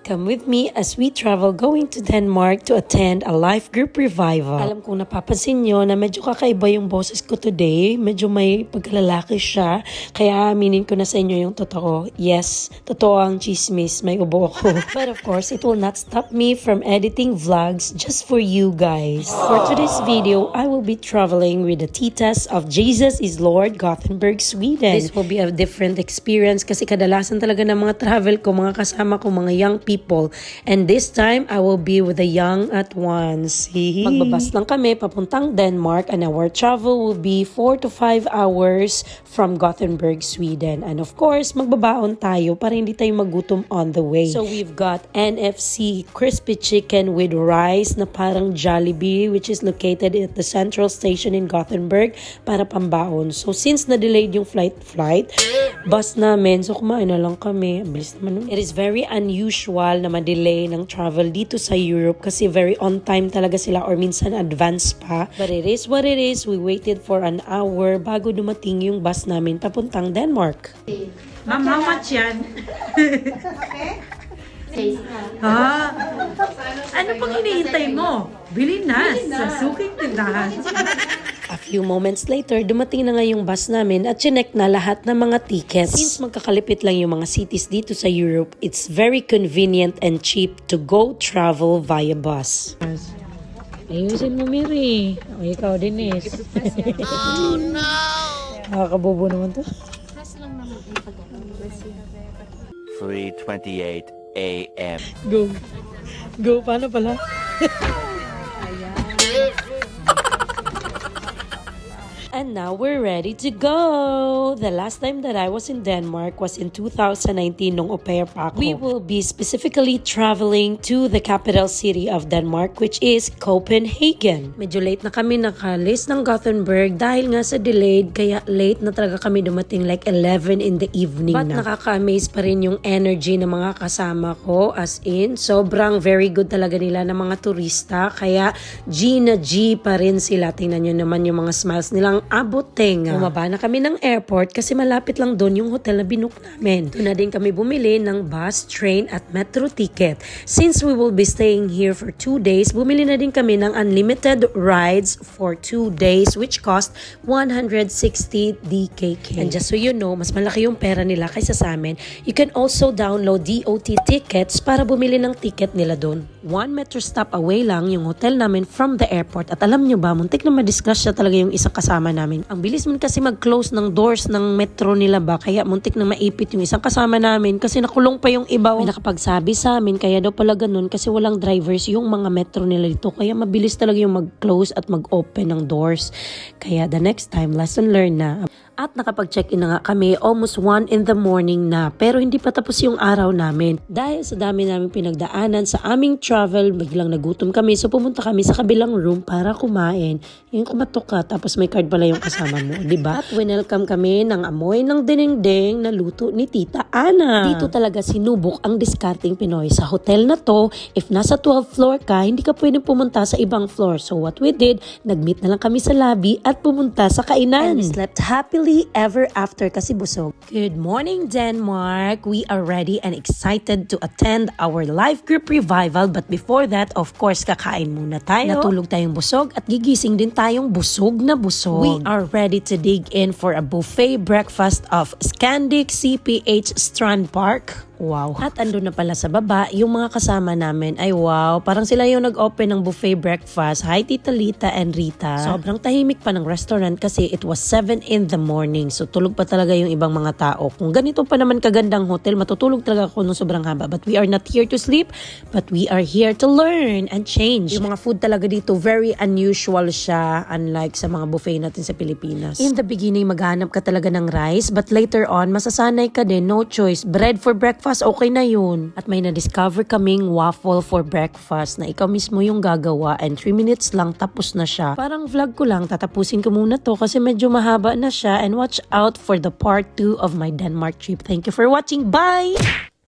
Come with me as we travel going to Denmark to attend a life group revival. Alam kong napapansin nyo na medyo kakaiba yung boses ko today. Medyo may pagkalalaki siya. Kaya aminin ko na sa inyo yung totoo. Yes, totoo ang chismis. May ubo ako. But of course, it will not stop me from editing vlogs just for you guys. For today's video, I will be traveling with the titas of Jesus is Lord Gothenburg, Sweden. This will be a different experience kasi kadalasan talaga ng mga travel ko, mga kasama ko, mga young people. And this time, I will be with the young at once. Magbabas lang kami papuntang Denmark and our travel will be 4 to 5 hours from Gothenburg, Sweden. And of course, magbabaon tayo para hindi tayo magutom on the way. So we've got NFC crispy chicken with rice na parang Jollibee which is located at the central station in Gothenburg para pambaon. So since na-delayed yung flight flight, bus namin. So kumain na lang kami. Bilis naman. It is very unusual na ma-delay ng travel dito sa Europe kasi very on time talaga sila or minsan advance pa. But it is what it is. We waited for an hour bago dumating yung bus namin papuntang Denmark. Ma'am, how much yan? Face Ha? Ano pang hinihintay mo? Bili na sa suking tindahan. A few moments later, dumating na nga yung bus namin at chinek na lahat ng mga tickets. Since magkakalipit lang yung mga cities dito sa Europe, it's very convenient and cheap to go travel via bus. Ayusin mo, Miri. O, ikaw din, Is. oh, no! Nakakabobo naman to. 3:28 a.m. Go. Go, paano pala? And now we're ready to go! The last time that I was in Denmark was in 2019 nung au pair pa ako. We will be specifically traveling to the capital city of Denmark which is Copenhagen. Medyo late na kami nakalis ng Gothenburg dahil nga sa delayed kaya late na talaga kami dumating like 11 in the evening But na. nakaka-amaze pa rin yung energy ng mga kasama ko as in sobrang very good talaga nila ng mga turista kaya G na G pa rin sila. Tingnan nyo naman yung mga smiles nilang abot tenga. Bumaba na kami ng airport kasi malapit lang doon yung hotel na binook namin. Doon na din kami bumili ng bus, train at metro ticket. Since we will be staying here for two days, bumili na din kami ng unlimited rides for two days which cost 160 DKK. And just so you know, mas malaki yung pera nila kaysa sa amin. You can also download DOT tickets para bumili ng ticket nila doon. One metro stop away lang yung hotel namin from the airport. At alam nyo ba, muntik na madiscuss siya talaga yung isang kasama namin. Ang bilis man kasi mag-close ng doors ng metro nila ba, kaya muntik na maipit yung isang kasama namin kasi nakulong pa yung iba. May nakapagsabi sa amin, kaya daw pala ganun kasi walang drivers yung mga metro nila dito. Kaya mabilis talaga yung mag-close at mag-open ng doors. Kaya the next time, lesson learned na. At nakapag-check-in na nga kami almost 1 in the morning na pero hindi pa tapos yung araw namin. Dahil sa dami namin pinagdaanan sa aming travel, biglang nagutom kami so pumunta kami sa kabilang room para kumain. Yung kumatok ka tapos may card pala yung kasama mo, di ba? At winelcome kami ng amoy ng dinengdeng na luto ni Tita Ana. Dito talaga sinubok ang discarding Pinoy. Sa hotel na to, if nasa 12th floor ka, hindi ka pwedeng pumunta sa ibang floor. So what we did, nag-meet na lang kami sa lobby at pumunta sa kainan. And we slept happily ever after kasi busog. Good morning, Denmark! We are ready and excited to attend our life group revival. But before that, of course, kakain muna tayo. Natulog tayong busog at gigising din tayong busog na busog. We are ready to dig in for a buffet breakfast of Scandic CPH Strand Park. Wow. At andun na pala sa baba, yung mga kasama namin ay wow, parang sila yung nag-open ng buffet breakfast. Hi Tita Lita and Rita. Sobrang tahimik pa ng restaurant kasi it was 7 in the morning. So tulog pa talaga yung ibang mga tao. Kung ganito pa naman kagandang hotel, matutulog talaga ako nung sobrang haba. But we are not here to sleep, but we are here to learn and change. Yung mga food talaga dito, very unusual siya unlike sa mga buffet natin sa Pilipinas. In the beginning, maghanap ka talaga ng rice, but later on, masasanay ka din, no choice. Bread for breakfast, okay na yun. At may na-discover kaming waffle for breakfast na ikaw mismo yung gagawa and 3 minutes lang tapos na siya. Parang vlog ko lang, tatapusin ko muna to kasi medyo mahaba na siya and watch out for the part 2 of my Denmark trip. Thank you for watching. Bye!